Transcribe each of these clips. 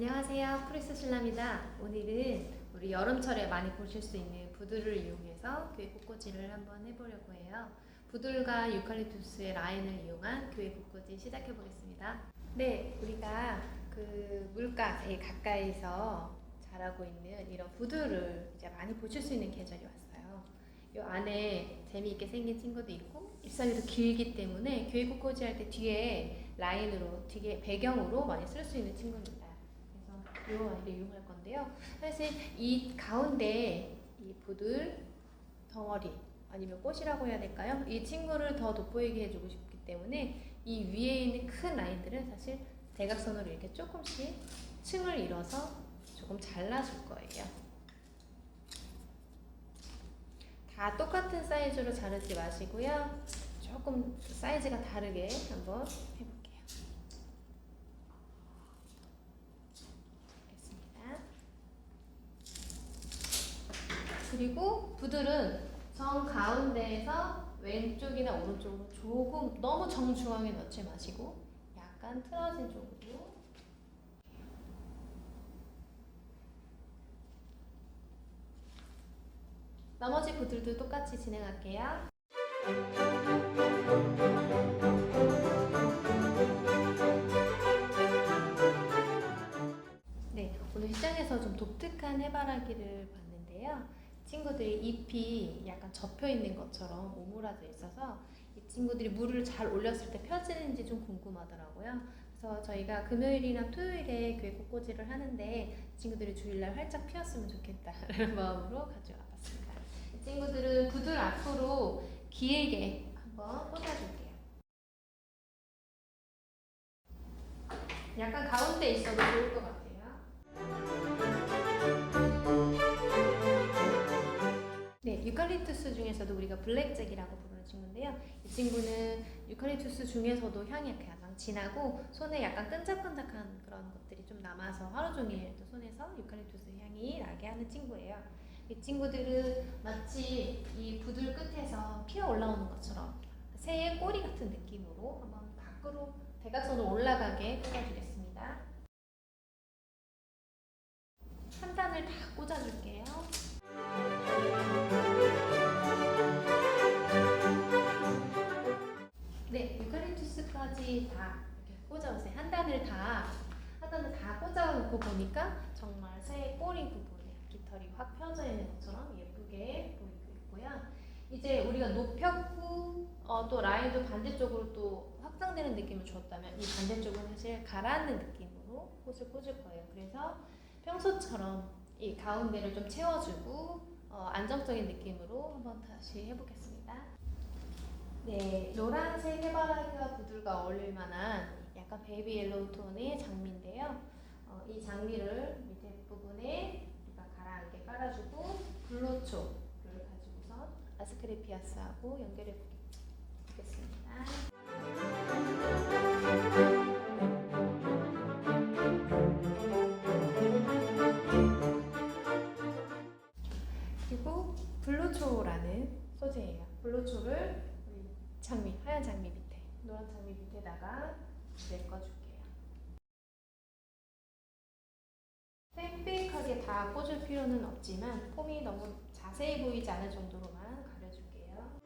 안녕하세요. 프리스 신라입니다. 오늘은 우리 여름철에 많이 보실 수 있는 부들을 이용해서 교회 꽃꽂이를 한번 해보려고 해요. 부들과 유칼립투스의 라인을 이용한 교회 꽃꽂이 시작해 보겠습니다. 네, 우리가 그 물가에 가까이서 자라고 있는 이런 부들을 이제 많이 보실 수 있는 계절이 왔어요. 이 안에 재미있게 생긴 친구도 있고 잎사귀도 길기 때문에 교회 꽃꽂이 할 때 뒤에 라인으로 뒤에 배경으로 많이 쓸 수 있는 친구입니다. 이 아이를 이용할 건데요. 사실 이 가운데 이 부들 덩어리 아니면 꽃이라고 해야 될까요? 이 친구를 더 돋보이게 해주고 싶기 때문에 이 위에 있는 큰 라인들은 사실 대각선으로 이렇게 조금씩 층을 이뤄서 조금 잘라줄 거예요. 다 똑같은 사이즈로 자르지 마시고요. 조금 사이즈가 다르게 한번 해볼게요. 됐습니다. 그리고 부들은 정 가운데에서 왼쪽이나 오른쪽으로 조금 너무 정중앙에 넣지 마시고 약간 틀어진 쪽으로 나머지 부들도 똑같이 진행할게요. 네, 오늘 시장에서 좀 독특한 해바라기를. 친구들이 잎이 약간 접혀 있는 것처럼 오므라져 있어서 이 친구들이 물을 잘 올렸을 때 펴지는지 좀 궁금하더라고요. 그래서 저희가 금요일이나 토요일에 교회 꽃꽂이를 하는데 친구들이 주일날 활짝 피었으면 좋겠다라는 마음으로 가져와 봤습니다. 이 친구들은 부들 앞으로 길게 한번 꽂아줄게요. 약간 가운데 있어도 좋을 것 같아요. 유칼립투스 중에서도 우리가 블랙잭이라고 부르는 친구인데요. 이 친구는 유칼립투스 중에서도 향이 가장 진하고 손에 약간 끈적끈적한 그런 것들이 좀 남아서 하루 종일 또 손에서 유칼립투스 향이 나게 하는 친구예요. 이 친구들은 마치 이 부들 끝에서 피어 올라오는 것처럼 새의 꼬리 같은 느낌으로 한번 밖으로 대각선으로 올라가게 꽂아주겠습니다. 한 단을 다 꽂아줄게요. 네, 유칼립투스까지 다 이렇게 꽂아보세요. 한 단을 다, 한 단을 다 꽂아놓고 보니까 정말 새 꼬리 부분에 깃털이 확 펴져 있는 것처럼 예쁘게 보이고 있고요. 이제 우리가 높였고 어, 또 라인도 반대쪽으로 또 확장되는 느낌을 줬다면 이 반대쪽은 사실 가라앉는 느낌으로 꽃을 꽂을 거예요. 그래서 평소처럼 이 가운데를 좀 채워주고 어, 안정적인 느낌으로 한번 다시 해보겠습니다. 네, 노란색 해바라기와 부들과 어울릴 만한 약간 베이비 옐로우 톤의 장미인데요. 어, 이 장미를 밑에 부분에 우리가 가라앉게 깔아주고 블로초를 가지고서 아스크레피아스하고 연결해 보겠습니다. 그리고 블루초라는 소재예요. 블루초를 장미, 하얀 장미 밑에, 노란 장미 밑에다가 메꿔줄게요. 빽빽하게 다 꽂을 필요는 없지만 폼이 너무 자세히 보이지 않을 정도로만 가려줄게요.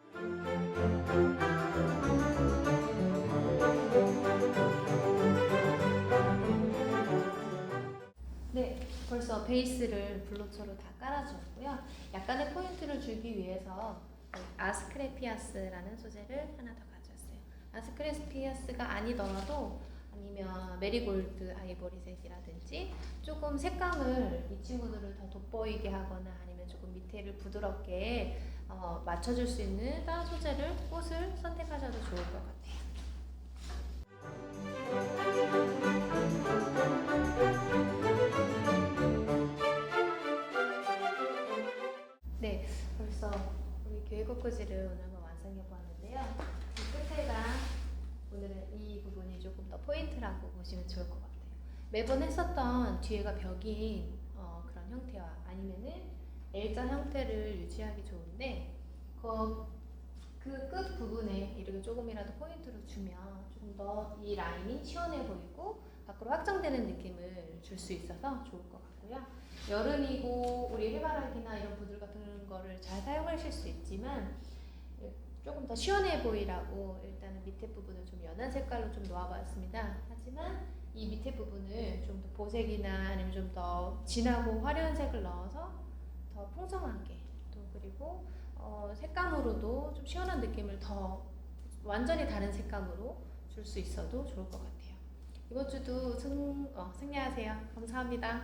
네, 벌써 베이스를 블로처로 다 깔아주었고요. 약간의 포인트를 주기 위해서 아스크레피아스라는 소재를 하나 더 가져왔어요. 아스크레피아스가 아니더라도 아니면 메리골드 아이보리색이라든지 조금 색감을 이 친구들을 더 돋보이게 하거나 아니면 조금 밑에를 부드럽게 어, 맞춰줄 수 있는 다른 소재를 꽃을 선택하셔도 좋을 것 같아요. 꽃꽂이를 오늘 한번 완성해 보았는데요. 이 끝에가 오늘은 이 부분이 조금 더 포인트라고 보시면 좋을 것 같아요. 매번 했었던 뒤에가 벽인 어, 그런 형태와 아니면은 L자 형태를 유지하기 좋은데 그끝 부분에 이렇게 조금이라도 포인트를 주면 조금 더 이 라인이 시원해 보이고 밖으로 확장되는 느낌을 줄 수 있어서 좋을 것 같고요. 여름이고 우리 해바라기나 이런 부들 같은 거를 잘 사용하실 수 있지만 조금 더 시원해 보이라고 일단은 밑에 부분을 좀 연한 색깔로 좀 놓아봤습니다. 하지만 이 밑에 부분을 좀 더 보색이나 아니면 좀 더 진하고 화려한 색을 넣어서 더 풍성하게 또 그리고 어, 색감으로도 좀 시원한 느낌을 더 완전히 다른 색감으로 줄 수 있어도 좋을 것 같아요. 이번 주도 승, 어, 승리하세요. 감사합니다.